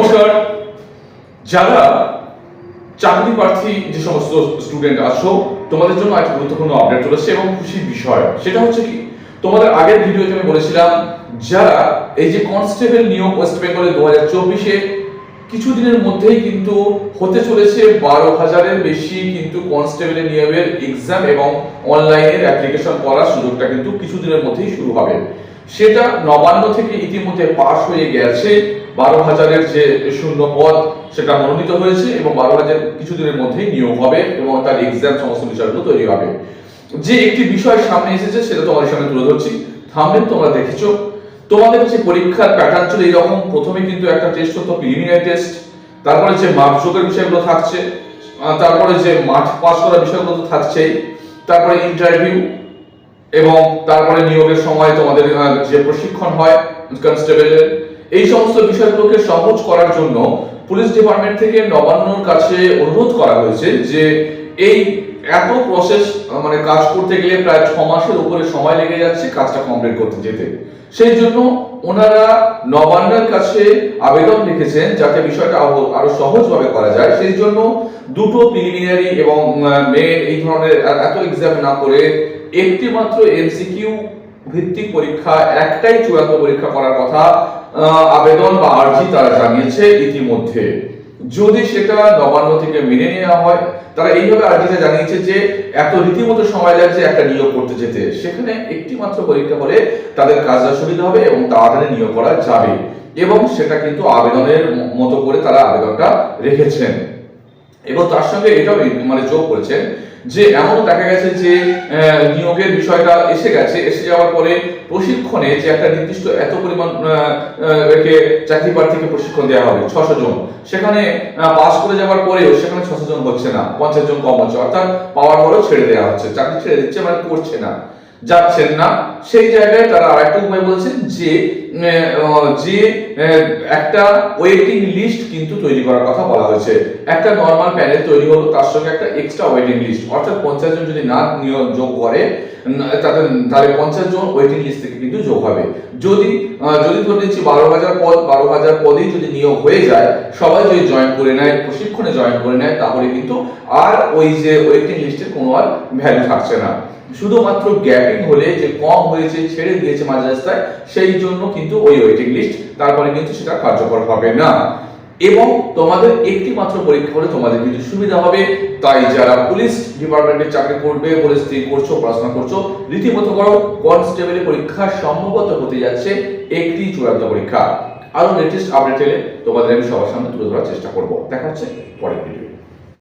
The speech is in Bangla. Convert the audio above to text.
নমস্কার। যারা চাকরি প্রার্থী যে সমস্ত স্টুডেন্ট আছো, তোমাদের জন্য একটা গুরুত্বপূর্ণ আপডেট চলেছে এবং খুশির বিষয়। সেটা হচ্ছে কি, তোমাদের আগের ভিডিওতে আমি বলেছিলাম, যারা এই যে কনস্টেবল নিয়োগ ওয়েস্ট বেঙ্গলে দু হাজার চব্বিশে কিছুদিনের মধ্যেই কিন্তু হতে চলেছে বারো হাজারের বেশি কিন্তু কনস্টেবলের নিয়োগের এক্সাম এবং অনলাইনের অ্যাপ্লিকেশন করার সুযোগটা কিন্তু কিছুদিনের মধ্যেই শুরু হবে। সেটা নবান্ন থেকে ইতিমধ্যে পাশ হয়ে গেছে। বারো হাজারের যে শূন্য পদ, সেটা মনোনীত হয়েছে এবং বারো হাজার কিছুদিনের মধ্যেই নিয়োগ হবে এবং তার এক্সাম সমস্ত বিষয়গুলো তৈরি হবে। যে একটি বিষয় সামনে এসেছে, সেটা তোমাদের সামনে তুলে ধরছি। থামবেন তোমরা দেখেছ, তোমাদের যে পরীক্ষার প্যাটার্ন ছিল এইরকম। প্রথমে কিন্তু একটা টেস্ট হতো প্রিলিমিনারি টেস্ট তারপরে যে মাপযোগের বিষয়গুলো থাকছে তারপরে যে মাঠ পাস করার বিষয়গুলো তো থাকছেই। তারপরে ইন্টারভিউ এবং তারপরে নিয়োগের সময় তোমাদের যে প্রশিক্ষণ হয় কনস্টেবলের এই সমস্ত বিষয়গুলোকে সহজ করার জন্য পুলিশ ডিপার্টমেন্ট থেকে নবান্নর কাছে অনুরোধ করা হয়েছে যে এই এত প্রসেস মানে কাজ করতে গেলে প্রায় ছ মাসের উপরে সময় লেগে যাচ্ছে কাজটা কমপ্লিট করতে যেতে। সেই জন্য ওনারা নবান্নের কাছে আবেদন লিখেছেন যাতে বিষয়টা আরো- সহজভাবে করা যায়। সেই জন্য দুটো প্রিলিমিনারি এবং মেন এই ধরনের এত এক্সাম না করে একটি মাত্র এমসিকিউ ভিত্তিক পরীক্ষা, একটাই চূড়ান্ত পরীক্ষা করার কথা আবেদন বা আর্জি তারা জানিয়েছে ইতিমধ্যে। যদি সেটা নবান্ন থেকে মেনে নেওয়া হয়, তারা এইভাবে আর্জিতে জানিয়েছে যে এত রীতিমতো সময় লাগছে একটা নিয়োগ করতে যেতে। সেখানে একটি মাত্র পরীক্ষা হলে তাদের কাজটা সুবিধা হবে এবং তাড়াতাড়ি নিয়োগ করা যাবে। এবং সেটা কিন্তু আবেদনের মতো করে তারা আবেদনটা রেখেছেন। এবং তার সঙ্গে এটাও মানে যোগ করেছেন যে এমন দেখা গেছে যে নিয়োগের বিষয়টা এসে গেছে, এসে যাওয়ার পরে প্রশিক্ষণে যে একটা নির্দিষ্ট এত পরিমাণ চাকরি প্রার্থীকে প্রশিক্ষণ দেওয়া হবে, ছশো জন। সেখানে পাস করে যাওয়ার পরেও সেখানে ছশো জন হচ্ছে না, পঞ্চাশ জন কম হচ্ছে, অর্থাৎ পাওয়ার পরেও ছেড়ে দেওয়া হচ্ছে, চাকরি ছেড়ে দিচ্ছে মানে করছে না। যাচ্ছেন না। সেই জায়গায় তারা আরেকটা উপায় বলছেন যে যে একটা ওয়েটিং লিস্ট কিন্তু তৈরি করার কথা বলা হয়েছে। একটা নর্মাল প্যানেল তৈরি হলো, তার সঙ্গে একটা এক্সট্রা ওয়েটিং লিস্ট অর্থাৎ পঞ্চাশ জন যদি না নিয়োগ যোগ করে তাদের, তাহলে পঞ্চাশ জন ওয়েটিং লিস্ট থেকে কিন্তু যোগ হবে। যদি যদি ধরে নিচ্ছি বারো হাজার পদ, বারো হাজার পদেই যদি নিয়োগ হয়ে যায়, সবাই যদি জয়েন করে নেয়, প্রশিক্ষণে জয়েন করে নেয়, তাহলে কিন্তু আর ওই যে ওয়েটিং লিস্টের কোনো আর ভ্যালু থাকছে না। শুধুমাত্র গ্যাপিং হলে যে কম হয়েছে, ছেড়ে দিয়েছে মাঝ রাস্তায়, সেই জন্য কিন্তু ওই ওয়েটিং লিস্ট তারপরে কিন্তু সেটা কার্যকর হবে না। এবং তোমাদের একটি মাত্র পরীক্ষা হলে তোমাদের কিন্তু সুবিধা হবে। তাই যারা পুলিশ ডিপার্টমেন্টে চাকরি করবে, বলে স্থির করছ, পড়াশোনা করছ, রীতিমতো করো কনস্টেবলের পরীক্ষা সম্ভবত হতে যাচ্ছে একটি চূড়ান্ত পরীক্ষা। আরও লেটেস্ট আপডেট এলে তোমাদের আমি সবার সামনে তুলে ধরার চেষ্টা করব। দেখা হচ্ছে পরের